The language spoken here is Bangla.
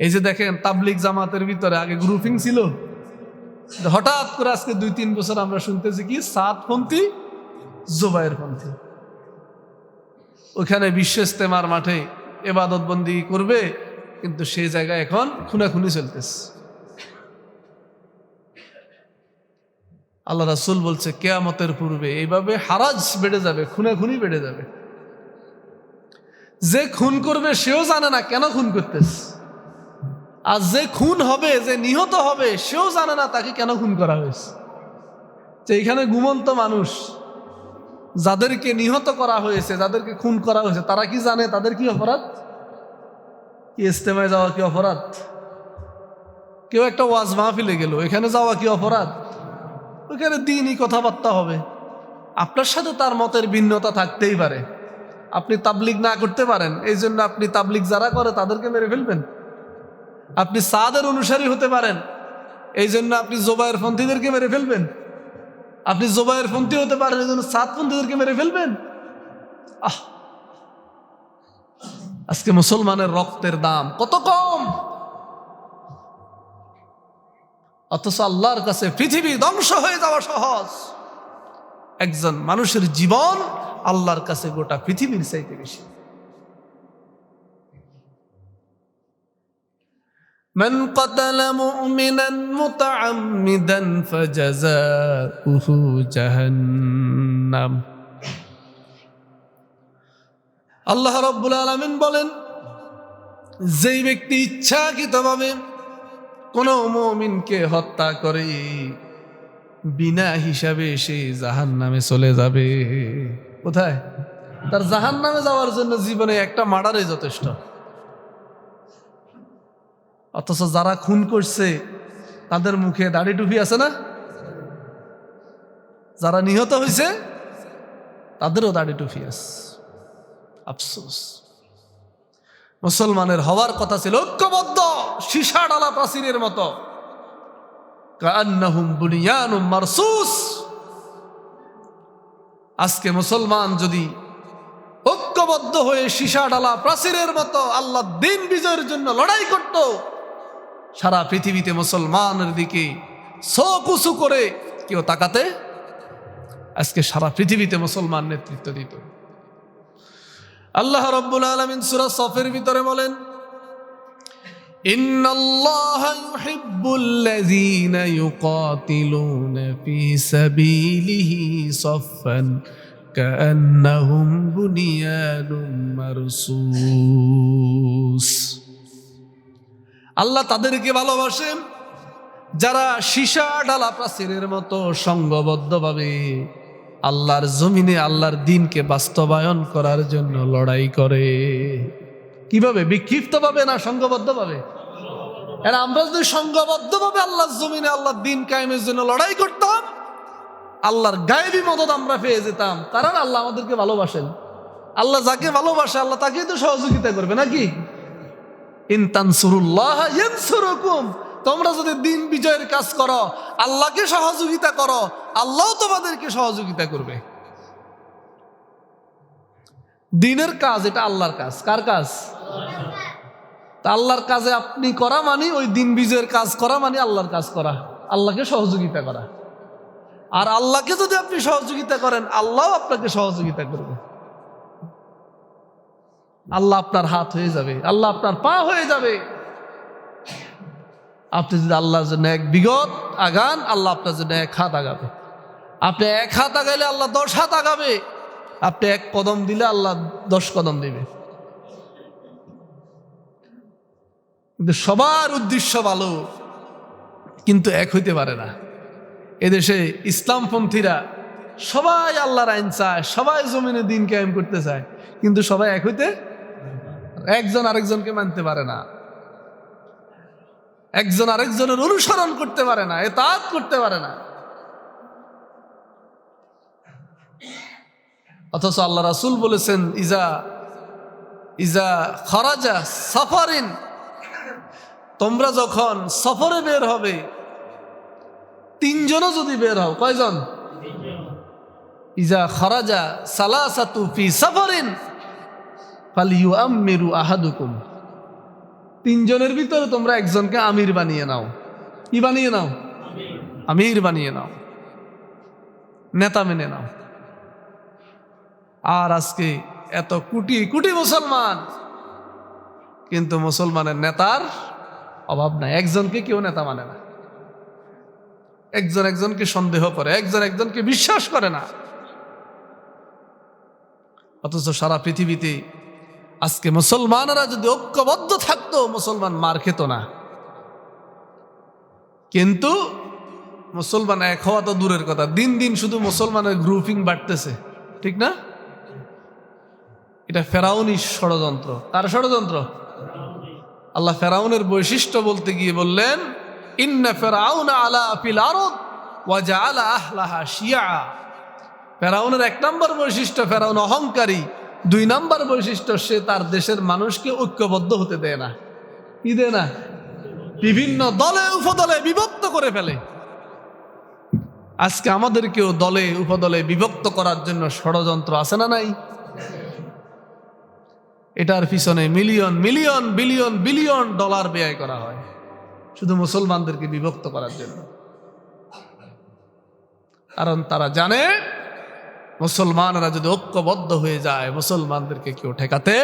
এই যে দেখেন তাবলিক জামাতের ভিতরে আগে গ্রুপিং ছিল। হঠাৎ করে আজকে দুই তিন বছর আমরা শুনতেছি কি সাত সাতপন্থী জোবাইর পন্থী। ওখানে বিশ্ব ইস্তেমার মাঠে এবাদত বন্দি করবে, কিন্তু সেই জায়গায় এখন খুনাখুনি চলতেছে। আল্লাহ রাসুল বলছে, কেয়ামতের পূর্বে এইভাবে হারাজ বেড়ে যাবে, খুনাখুনি বেড়ে যাবে। যে খুন করবে সেও জানে না কেন খুন করতেছে। আর যে খুন হবে, যে নিহত হবে, সেও জানে না তাকে কেন খুন করা হয়েছে। যে এখানে ঘুমন্ত মানুষ, যাদেরকে নিহত করা হয়েছে, যাদেরকে খুন করা হয়েছে, তারা কি জানে? তাদের কি অপরাধ? কি ইস্তেমায় যাওয়া কি অপরাধ? কেউ একটা ওয়াজ মাহফিলে গেল, এখানে যাওয়া কি অপরাধ? ওইখানে দিনই কথাবার্তা হবে। আপনার সাথে তার মতের ভিন্নতা থাকতেই পারে। আপনি তাবলিগ না করতে পারেন এই জন্য আপনি তাবলিগ যারা করে তাদেরকে মেরে ফেলবেন। আপনি সাদের অনুসারী হতে পারেন। এই জন্য আপনি জোবায়ের পন্থীদেরকে মেরে ফেলবেন। আপনি জোবায়ের পন্থী হতে পারেন এই জন্য সাত পন্থীদেরকে মেরে ফেলবেন। আজকে মুসলমানের রক্তের দাম কত কম? অথচ আল্লাহর কাছে পৃথিবী ধ্বংস হয়ে যাওয়া সহজ। একজন মানুষের জীবন আল্লাহর কাছে গোটা পৃথিবীর চাইতে বেশি। من قتل مؤمنا متعمدا فجزاؤه جهنم আল্লাহ রব্বুল আলমিন বলেন যেই ব্যক্তি ইচ্ছাকৃতভাবে কোনো মমিনকে হত্যা করে বিনা হিসাবে সে জাহান নামে চলে যাবে কোথায় তার জাহান নামে যাওয়ার জন্য জীবনে একটা মার্ডারে যথেষ্ট অথচ যারা খুন করছে, তাদের মুখে দাড়ি টুপি আছে না? যারা নিহত হয়েছে, তাদেরও দাড়ি টুপি আছে। আফসোস। মুসলমানের হওয়ার কথা ছিল ঐক্যবদ্ধ, সীসা ডালা প্রাচীরের মতো। মারসুস। আজকে মুসলমান যদি ঐক্যবদ্ধ হয়ে সীসা ডালা প্রাচীরের মতো আল্লাহ দিন বিজয়ের জন্য লড়াই করত সারা পৃথিবীতে মুসলমানের দিকে চোখ উঁচু করে কেউ তাকাতে আজকে সারা পৃথিবীতে মুসলমান নেতৃত্ব দিত আল্লাহ রব্বুল আলমিন সুরা সফের ভিতরে বলেন إن الله يحب الذين يقاتلون في سبيله صفا كأنهم بنيان مرصوص আল্লাহ তাদেরকে ভালোবাসেন। যারা সীসা ডালা প্রাচীরের মতো সংঘবদ্ধভাবে আল্লাহর জমিনে আল্লাহর দিনকে বাস্তবায়ন করার জন্য লড়াই করে। কীভাবে? বিক্ষিপ্তভাবে না সংঘবদ্ধভাবে আর আমরা যদি সংঘবদ্ধভাবে আল্লাহর জমিনে আল্লাহর দিন কায়েমের জন্য লড়াই করতাম, আল্লাহর গায়েবী মদত আমরা পেয়ে যেতাম, কারণ আল্লাহ আমাদেরকে ভালোবাসেন। আল্লাহ যাকে ভালোবাসে, আল্লাহ তাকেই তো সহযোগিতা করবে, নাকি? তোমরা যদি দিন বিজয়ের কাজ করো, আল্লাহকে সহযোগিতা করো, আল্লাহ তোমাদেরকে সহযোগিতা করবে। দিনের কাজ, এটা আল্লাহর কাজ। কার কাজ? তা আল্লাহর কাজে আপনি করা মানে ওই দিন বিজয়ের কাজ করা মানে আল্লাহর কাজ করা, আল্লাহকে সহযোগিতা করা। আর আল্লাহকে যদি আপনি সহযোগিতা করেন আল্লাহ আপনাকে সহযোগিতা করবে। আল্লাহ আপনার হাত হয়ে যাবে, আল্লাহ আপনার পা হয়ে যাবে। আপনি যদি আল্লাহর জন্য এক বিগত আগান, আল্লাহ আপনার জন্য এক হাত আগাবে। আপনি এক হাত আগাইলে আল্লাহ দশ হাত আগাবে। আপনি এক কদম দিলে আল্লাহ দশ কদম দিবে। কিন্তু সবার উদ্দেশ্য ভালো, কিন্তু এক হইতে পারে না। এদেশে ইসলামপন্থীরা সবাই আল্লাহর আইন চায়, সবাই জমিনে দিন কায়েম করতে চায়, কিন্তু সবাই এক হইতে একজন আরেকজনকে মানতে পারে না। একজন আরেকজনের অনুসরণ করতে পারে না এ এতাত করতে পারে না। অথচ আল্লাহ রাসুল বলেছেন, ইজা ইজা খরাজা সফারিন তোমরা যখন সফরে বের হবে, তিনজনও যদি বের হও, কয়জন? ইজা খরাজা সালাসাতু ফি সফরিন। আহাদুকুম। তিনজনের ভিতরে তোমরা একজনকে আমির বানিয়ে নাও। কি বানিয়ে নাও? আমির বানিয়ে নাও। নেতা মেনে নাও। আর আজকে এত কোটি কোটি মুসলমান। কিন্তু মুসলমানের নেতার অভাব নাই। একজনকে কেউ নেতা মানে না। একজন একজনকে সন্দেহ করে, একজন একজনকে বিশ্বাস করে না। অথচ সারা পৃথিবীতে আজকে মুসলমানরা যদি ঐক্যবদ্ধ থাকতো, মুসলমান মার খেত না। কিন্তু মুসলমান এক হওয়া তো দূরের কথা। দিন দিন শুধু মুসলমানের গ্রুপিং বাড়তেছে, ঠিক না? এটা ফেরাউনি ষড়যন্ত্র। কার ষড়যন্ত্র? আল্লাহ ফেরাউনের বৈশিষ্ট্য বলতে গিয়ে বললেন, ইন্না ফেরাউন আলা আপিল ওয়াজা আলা আহলাহা শিয়া। ফেরাউনের এক নম্বর বৈশিষ্ট্য, ফেরাউন অহংকারী। দুই নম্বর বৈশিষ্ট্য, সে তার দেশের মানুষকে ঐক্যবদ্ধ হতে দেয় না। কি দেয় না? বিভিন্ন দলে, উপদলে বিভক্ত করে ফেলে। আজকে আমাদেরকেও দলে, উপদলে বিভক্ত করার জন্য ষড়যন্ত্র আছে না নাই? এটার পিছনে million million, billion billion dollar ব্যয় করা হয়। শুধু মুসলমানদেরকে বিভক্ত করার জন্য। কারণ তারা জানে মুসলমানরা যদি ঐক্যবদ্ধ হয়ে যায় মুসলমানদেরকে কেউ ঠেকাতে